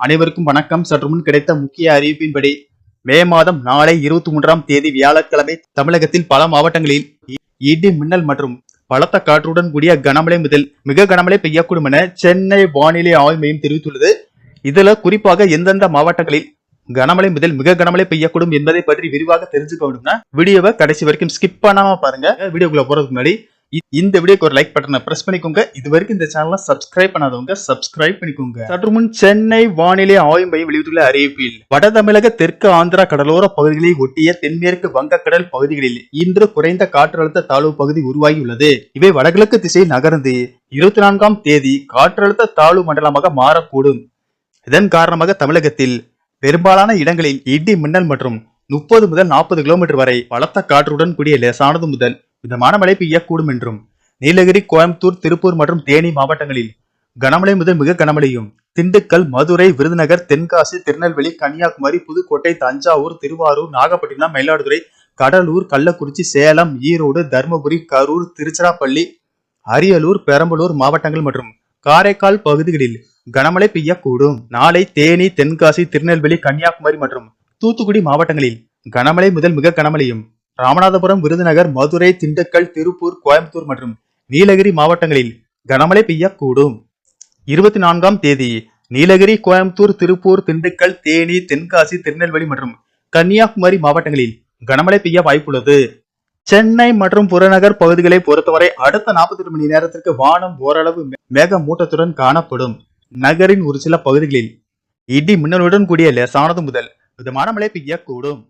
அனைவருக்கும் வணக்கம். சற்று முன் கிடைத்த முக்கிய அறிவிப்பின்படி மே மாதம் நாளை இருபத்தி மூன்றாம் தேதி வியாழக்கிழமை தமிழகத்தில் பல மாவட்டங்களில் இடி மின்னல் மற்றும் பலத்த காற்றுடன் கூடிய கனமழை முதல் மிக கனமழை பெய்யக்கூடும் என சென்னை வானிலை ஆய்வு மையம் தெரிவித்துள்ளது. இதுல குறிப்பாக எந்தெந்த மாவட்டங்களில் கனமழை முதல் மிக கனமழை பெய்யக்கூடும் என்பதை பற்றி விரிவாக தெரிஞ்சுக்க வேண்டும்னா வீடியோவை கடைசி வரைக்கும் ஸ்கிப் பண்ணாம பாருங்க. வீடியோக்குள்ள போறதுக்கு முன்னாடி இந்த வீடியோக்கு ஒரு லைக் பட்டனை பிரஸ் பண்ணிக்கோங்க. இது வரைக்கும் இந்த சேனலை சப்ஸ்கிரைப் பண்ணாதவங்க சப்ஸ்கிரைப் பண்ணிக்கோங்க. சற்று முன் சென்னை வானிலை ஆய்வு மையம் வெளியிட்டுள்ள அறிவிப்பில் வட தமிழக தெற்கு ஆந்திரா கடலோர பகுதிகளை ஒட்டிய தென்மேற்கு வங்கக்கடல் பகுதிகளில் இன்று குறைந்த காற்றழுத்த தாழ்வு பகுதி உருவாகியுள்ளது. இவை வடகிழக்கு திசையில் நகர்ந்து இருபத்தி நான்காம் தேதி காற்றழுத்த தாழ்வு மண்டலமாக மாறக்கூடும். இதன் காரணமாக தமிழகத்தில் பெரும்பாலான இடங்களில் இடி மின்னல் மற்றும் முப்பது முதல் நாற்பது கிலோமீட்டர் வரை பலத்த காற்றுடன் கூடிய லேசானது முதல் மிதமான மழை பெய்யக்கூடும் என்றும் நீலகிரி கோயம்புத்தூர் திருப்பூர் மற்றும் தேனி மாவட்டங்களில் கனமழை முதல் மிக கனமழையும் திண்டுக்கல் மதுரை விருதுநகர் தென்காசி திருநெல்வேலி கன்னியாகுமரி புதுக்கோட்டை தஞ்சாவூர் திருவாரூர் நாகப்பட்டினம் மயிலாடுதுறை கடலூர் கள்ளக்குறிச்சி சேலம் ஈரோடு தருமபுரி கரூர் திருச்சிராப்பள்ளி அரியலூர் பெரம்பலூர் மாவட்டங்கள் மற்றும் காரைக்கால் பகுதிகளில் கனமழை பெய்யக்கூடும். நாளை தேனி தென்காசி திருநெல்வேலி கன்னியாகுமரி மற்றும் தூத்துக்குடி மாவட்டங்களில் கனமழை முதல் மிக கனமழையும் ராமநாதபுரம் விருதுநகர் மதுரை திண்டுக்கல் திருப்பூர் கோயம்புத்தூர் மற்றும் நீலகிரி மாவட்டங்களில் கனமழை பெய்யக்கூடும். இருபத்தி நான்காம் தேதி நீலகிரி கோயம்புத்தூர் திருப்பூர் திண்டுக்கல் தேனி தென்காசி திருநெல்வேலி மற்றும் கன்னியாகுமரி மாவட்டங்களில் கனமழை பெய்ய வாய்ப்புள்ளது. சென்னை மற்றும் புறநகர் பகுதிகளை பொறுத்தவரை அடுத்த 48 மணி நேரத்திற்கு வானம் ஓரளவு மேக மேகமூட்டத்துடன் காணப்படும். நகரின் ஒரு சில பகுதிகளில் இடி மின்னலுடன் கூடிய லேசானது முதல் மிதமான மழை பெய்யக்கூடும்.